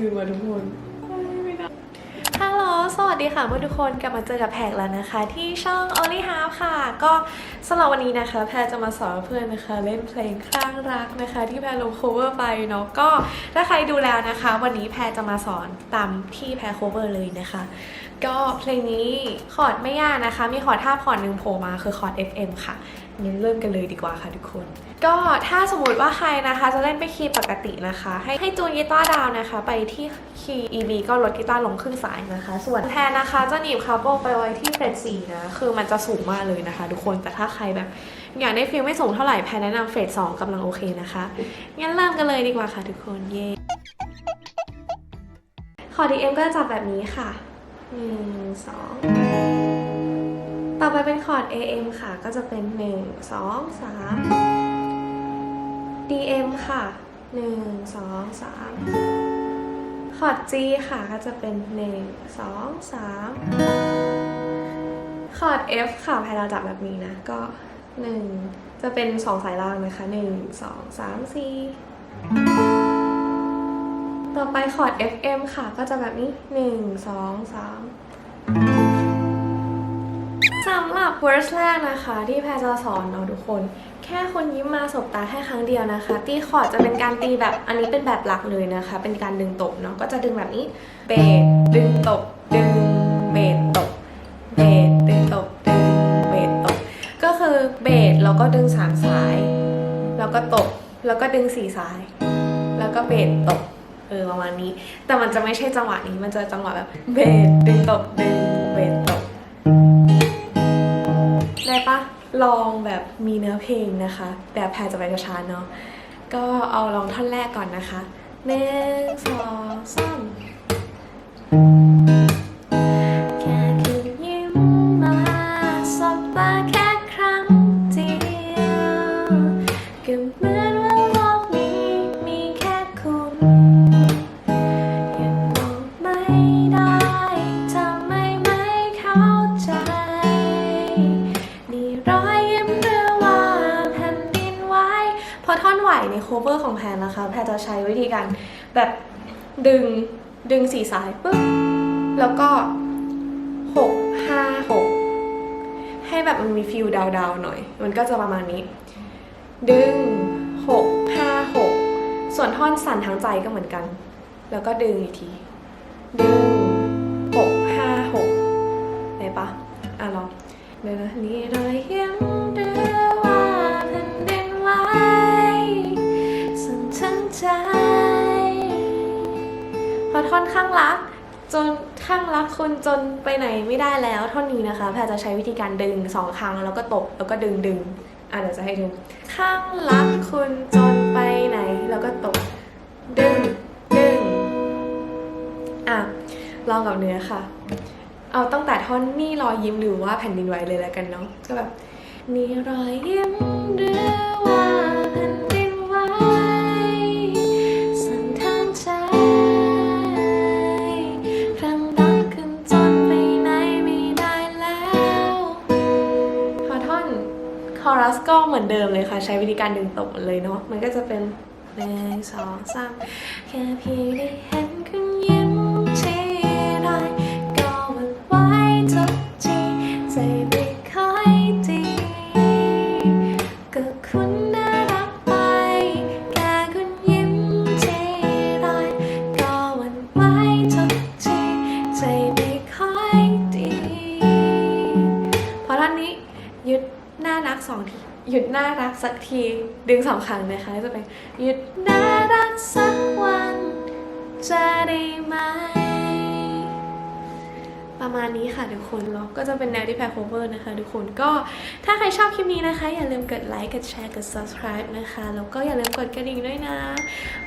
ยืนมาทุกคนฮัลโหล สวัสดีค่ะเพื่อนทุกคนกลับมาเจอกับแพกแล้วนะคะ ที่ช่อง Only Half ค่ะ ก็สำหรับวันนี้นะคะแพรจะมาสอนเพื่อนนะคะ เล่นเพลงข้างรักนะคะ ที่แพรลง cover ไปเนาะก็ถ้าใครดูแล้วนะคะ วันนี้แพรจะมาสอนตามที่แพร cover เลยนะคะ ก็เพลงนี้คอร์ดไม่ยากนะคะ มีคอร์ดท่าคอร์ดหนึ่งโผล่มาคือคอร์ด FM ค่ะ งั้นเริ่มกันเลยดีกว่าค่ะทุกคน ก็ถ้าสมมติว่าใครนะคะ จะเล่นไปคีย์ปกตินะคะ ให้ให้จูนกีตาร์ดาวนะคะ ไปที่คีย์ E B ก็ลดกีตาร์ลงครึ่งสายนะคะ ส่วนแทนนะคะจะหนีบคาร์โบไปไว้ที่เฟรตสี่นะ คือมันจะสูงมากเลยนะคะ ทุกคนแต่ถ้าใครแบบ อยากได้ฟีลไม่สูงเท่าไหร่แพนแนะนำเฟรตสองกำลังโอเคนะคะงั้นเริ่มกันเลยดีกว่าค่ะทุกคนเย้คอร์ด DM ก็จะจับแบบนี้ค่ะหนึ่งสอง ต่อไปเป็นคอร์ด AM ค่ะ ก็จะเป็นหนึ่งสองสาม DM ค่ะหนึ่งสองสามคอร์ด G ค่ะก็จะเป็นหนึ่งสองสามคอร์ด F ค่ะพายเราจับแบบนี้นะ ก็หนึ่งจะเป็นสองสายล่างนะคะหนึ่งสองสามสี่ต่อไปคอร์ด FM ค่ะ ก็จะแบบนี้หนึ่ง สำหรับ verse แรกนะคะ ที่แพรจะสอนเนาะทุกคน แค่คนยิ้มมาสบตาแค่ครั้งเดียวนะคะ ตีคอร์ดจะเป็นการตีแบบอันนี้เป็นแบบหลักเลยนะคะ เป็นการดึงตบเนาะก็จะดึงแบบนี้เบสดึงตบดึงเบสตบเบสดึงตบดึงเบสตบก็คือเบสแล้วก็ดึงสามสาย แล้วก็ตบแล้วก็ดึงสี่สาย แล้วก็เบสตบเออประมาณนี้ แต่มันจะไม่ใช่จังหวะนี้มันจะจังหวะแบบเบสดึงตบดึง ลองแบบมีเนื้อเพลงนะคะ แต่แพรจะไปช้าๆเนาะก็เอาลองท่อนแรกก่อนนะคะหนึ่งสองสามแค่คุณยิ้มมาสบตาแค่ครั้งเดียวก็เหมือน ท่อนไหวในโคเวอร์ของแพนนะคะแพนจะใช้วิธีการแบบดึงดึงสี่สายปุ๊บแล้วก็หกห้าหกให้แบบมันมีฟิลดาวๆหน่อย มันก็จะประมาณนี้ ดึงหกห้าหกส่วนท่อนสั่นทั้งใจก็เหมือนกัน แล้วก็ดึงอีกที ดึงหกห้าหกได้ปะอะลองเดี๋ยวนะนี่ ข้างรักจนข้างรักคุณจนไปไหนไม่ได้แล้วท่อนนี้นะคะแพรจะใช้วิธีการดึงสองครั้งแล้วก็ตบแล้วก็ดึงดึงอะเดี๋ยวจะให้ดู ข้างรักคุณจนไปไหน แล้วก็ตบดึงดึงอะลองกับเนื้อค่ะ เอาตั้งแต่ท่อนนี่รอยยิ้มหรือว่าแผ่นดินไหวเลยแล้วกันเนาะก็แบบนี่รอยยิ้มหรือว่าแผ่นดิน สก็เหมือนเดิมเลยค่ะ ใช้วิธีการดึงตบเลยเนาะมันก็จะเป็นหนึ่งสองสามแค่เพียงได้เห็นคุณยิ้มทีไร น่ารักสองทีหยุดน่ารักสักที ดึงสองครั้งนะคะจะเป็นหยุดน่ารักสักวันจะได้ไหม ประมาณนี้ค่ะทุกคนแล้วก็จะเป็นแนวที่แพรโคเวอร์นะคะทุกคนก็ถ้าใครชอบคลิปนี้นะคะ อย่าลืมกดไลค์กดแชร์กด subscribe นะคะแล้วก็อย่าลืมกดกระดิ่งด้วยนะ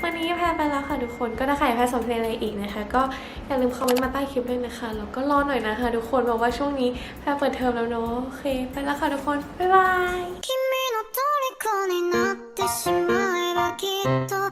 วันนี้แพรไปแล้วค่ะทุกคนก็ถ้าใครแพรสนเพลงอะไรอีกนะคะ ก็อย่าลืมคอมเมนต์มาใต้คลิปด้วยนะคะแล้วก็รอหน่อยนะคะ ทุกคนเพราะว่าช่วงนี้แพรเปิดเทอมแล้วเนาะโอเค ไปแล้วค่ะทุกคนบ๊ายบาย 君の虜になってしまえばきっと